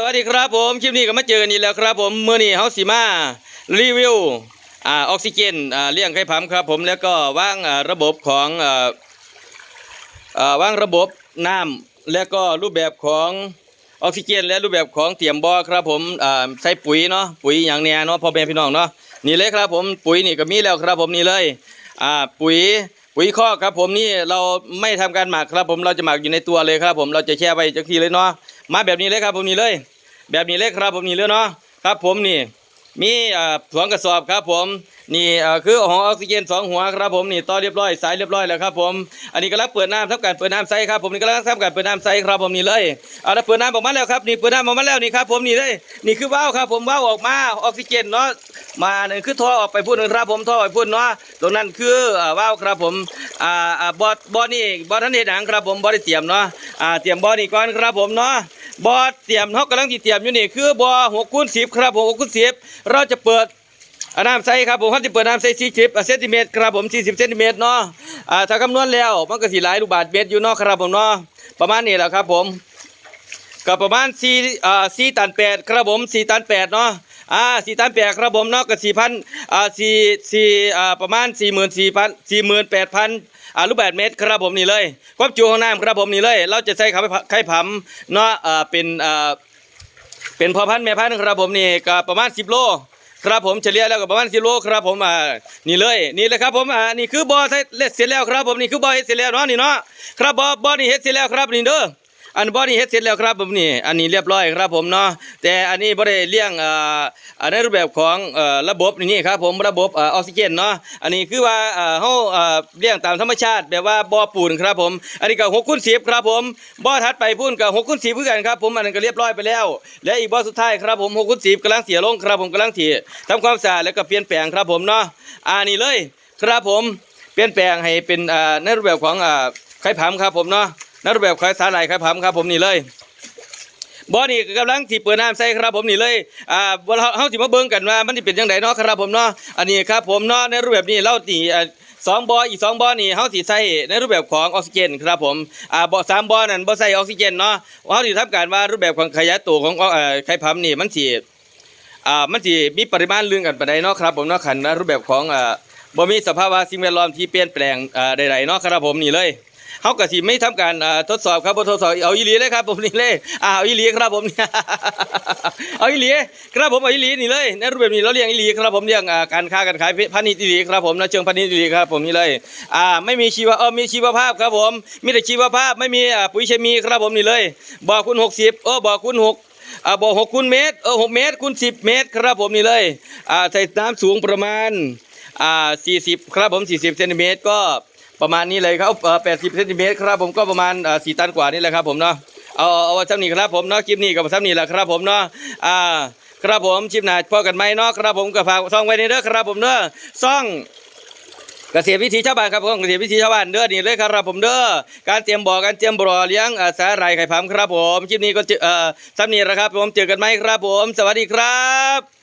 สวัสดีครับผมคลิปนี้ก็มาเจอกันอีกแล้วครับผมเมื่อนี้เฮาสิมารีวิวอ่าออกซิเจนอ่าเลี้ยงไข่ผํครับผมแล้วก็วางอ่าระบบของอ่าอ่าวางระบบน้ำแล้วก็รูปแบบของออกซิเจน และรูปแบบของเตรียมบ่อครับผมอ่าใส่ปุ๋ยเนาะปุ๋ยอย่างแน่เนาะพ่อแม่พี่น้องเนาะนี่เลยครับผมปุ๋ยนี่ก็มีแล้วครับผมนี่เลยอ่าปุ๋ยปุ๋ยคอครับผมนี่เราไม่ทำการหมักครับผมเราจะหมักอยู่ในตัวเลยครับผมเราจะแช่ไว้จักทีเลยเนาะ มาแบบนี้เลยครับผมนี่เลย แบบนี้เลยครับผมนี่เลยเนาะครับ ผมนี่มีอ่าสองกระสอบครับผมนี่คือของออกซิเจนสองหัวครับผมนี่ต่อเรียบร้อยสายเรียบร้อยแล้วครับผมอันนี้กำลังเปิดน้ำทำการเปิดน้ำใส่ครับผมนี่กำลังทำการเปิดน้ำใส่ครับผมนี่เลยเอาละเปิดน้ำออกมาแล้วครับนี่เปิดน้ำออกมาแล้วนี่ครับผมนี่เลยนี่คือว่าวครับผมว่าวออกมาออกซิเจนเนาะมาเนี่ยคือท่อออกไปพูดนะครับผมท่อออกไปพูดเนาะตรงนั้นคืออ่าว่าวครับผมอ่าอ่าบอดบอดนี่บอดท่านเห็นหนังครับผมบอดได้เตรียมเนาะอ่าเตรียมบอดนี่ก่อนครับผมเนาะ บ่อเตรียมเขากำลังที่เตรียมอยู่นี่คือบ่อหกคูณสิบครับผมหกคูณสิบเราจะเปิดน้ำใสครับผมเขาจะเปิดน้ำใสสี่สิบเซนติเมตรครับผมสี่สิบเซนติเมตรเนาะอ่าถ้าคำนวณแล้วมันก็สี่หลายลูกบาทเมตรอยู่เนาะครับผมเนาะประมาณนี้แหละครับผมกับประมาณสี่อ่าสี่ตันแปดครับผมสี่ตันแปดเนาะ อ่าสี่ตันแปดครับผมเนาะก็สี่พันอ่าสี่สี่อ่าประมาณสี่หมื่นสี่พันสี่หมื่นแปดพันอ่ารูปแบบเมตรครับผมนี่เลยความจุของน้ำครับผมนี่เลย เราจะใช้ไข่ไข่ผำเนาะอ่าเป็นอ่าเป็นพอพันแม่พันครับผมนี่ก็ประมาณ10โลครับผมเฉลี่ยแล้วก็ประมาณ10โลครับผมอ่านี่เลยนี่เลยครับผมอ่านี่คือบ่อใช้เล็ดเสร็จแล้วครับผมนี่คือบ่อเฮ็ดเสร็จแล้วเนาะนี่เนาะครับบ่อบ่อนี่เสร็จแล้วครับนี่เด้อ อันบ่อนี่เฮ็ดเสร็จแล้วครับผมนี่อันนี้เรียบร้อยครับผมเนาะแต่อันนี้บ่ได้เลี้ยงอ่าในรูปแบบของเอ่อระบบนี่ครับผมระบบออกซิเจนเนาะอันนี้คือว่าอ่าเฮาอ่าเลี้ยงตามธรรมชาติแบบว่าบ่อปูนครับผม อันนี้ก็6คูณ10ครับผมบ่อถัดไปพุ่นก็6คูณ10คือกันครับผมอันนั้นก็เรียบร้อยไปแล้ว และอีกบ่อสุดท้ายครับผม6คูณ10กำลังเสียลงครับผมกำลังที่ทำความสะอาดแล้วก็เปลี่ยนแปลงครับผมเนาะอ่านี่เลยครับผมเปลี่ยนแปลงให้เป็นอ่าในรูปแบบของอ่าไข่ผํครับผมเนาะ นรูปแบบไข่สาหร่ายไข่ผํครับผมนี่เลยบ่อนี่กำลังที่เปิดน้ำใส่ครับผมนี่เลยอ่าเราเฮาสิมาเบิ่งกันว่ามันสิเป็นจังไดเนาะครับผมเนาะอันนี้ครับผมเนาะในรูปแบบนี้เราตีอ่าสองบ่ออีกสองบ่อนี่เฮาสิใส่ในรูปแบบของออกซิเจนครับผมอ่าบ่อสามบ่อนั่นบ่ใส่ออกซิเจนเนาะเฮาสิทำการว่ารูปแบบของขยายตัวของเอ่อไข่พัมนี่มันสิอ่ามันสิมีปริมาณเรื่องกันไปานใดเนาะครับผมเนาะคันนะรูปแบบของอ่าบ่มีสภาพวะสิ่งแวดล้อมที่เปลี่ยนแปลงอ่าใดๆเนาะครับผมนี่เลย เขาก็สิไม่ทำการอ่าทดสอบครับบ่ทดสอบเอาอีหลีเลยครับ ผมนี่เลยอ่าเอาอีหลีครับผมเอาอีหลีครับผมเอาอีหลีนี่เลยในรูปแบบนี้เราเลี้ยงอีหลีครับผมเลี้ยงอ่าการค้าการขายพาณิชย์อีหลีครับผมนะเชิงพาณิชย์อีหลีครับผมนี่เลยอ่าไม่มีชีวะเออมีชีวภาพครับผม มีแต่ชีวภาพไม่มีอ่าปุ๋ยเคมีครับผมนี่เลยบ่อคูณ60เออบ่อคูณ6อ่าบ่อ6คูณเมตรเออ6เมตรคูณ10เมตรครับผมนี่เลยอ่าใส่น้ำสูงประมาณอ่า40 ครับผม 40เซนติเมตรก็ ประมาณนี้เลยครับเอ่อ80เซนติเมตรครับผมก็ประมาณเอ่อ4ตันกว่านี่แหละครับผมเนาะเอาเอาซ้ำนี่ครับผมเนาะคลิปนี้กับซ้ำนี่แหละครับผมเนาะอ่าครับผมคลิปหนาพอกันไหมเนาะครับผมก็ฝากซ่องไว้ในเด้อครับผมเด้อซ่องเกษตรวิถีชาวบ้านครับผมเกษตรวิถีชาวบ้านเด้อนี่เลยครับผมเด้อการเตรียมบ่อการเตรียมบ่อเลี้ยงอาสาไรไข่พํครับผมคลิปนี้ก็เอเอ่อซ้ำนี่แหละครับผมเจอกันไหมครับผม สวัสดีครับ